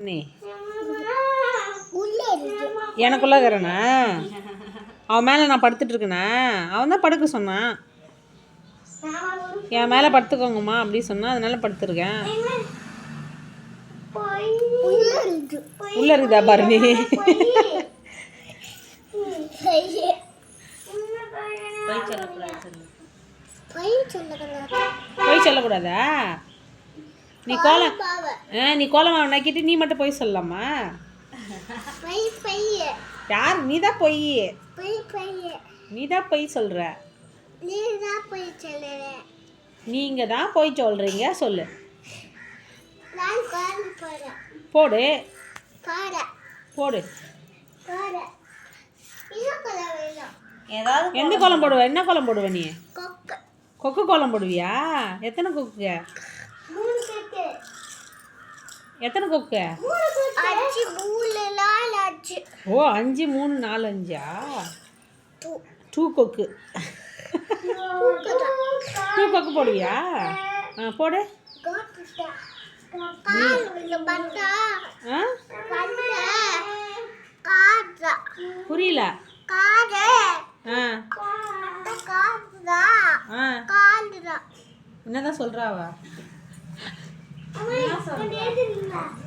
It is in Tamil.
நீ. எனக்குள்ள இருக்கிறனா அவன் மேலே நான் படுத்துட்டு இருக்கேனா அவன் தான் படுக்க சொன்னான். என் மேலே படுத்துக்கோங்கம்மா அப்படி சொன்னா அதனால படுத்துருக்கேன். உள்ளே இருக்கு. உள்ள இருக்குதா பாரு நீ பை சொல்லக்கூடாது? போய் சொல்லக்கூடாதா? நீ கோலம் ஆ நீ கோலம் நக்கிட்டு நீ மட்டும் போய் சொல்லலாமா? பை பை யார்? நீ தான் பொய் பை பை நீ தான் பொய் சொல்கிற நீ தான் போய் சொல்லுற நீங்கள் தான் பொய் சொல்கிறீங்க சொல்லு போடு. போடு எந்த கோலம் போடுவ? என்ன கோலம் போடுவ நீ? கொக்கு. கொக்கு கோலம் போடுவியா? எத்தனை கொக்கு மூணு கொக்கு எத்தனை கொக்கு? அஞ்சு மூணு நாலு அஞ்சு. ஓ அஞ்சு மூணு நாலு அஞ்சா? டூ கொக்கு. டூ கொக்கு போடுவியா? ஆ போடு. புரியல. என்னதான் சொல்கிறாவா Con bé!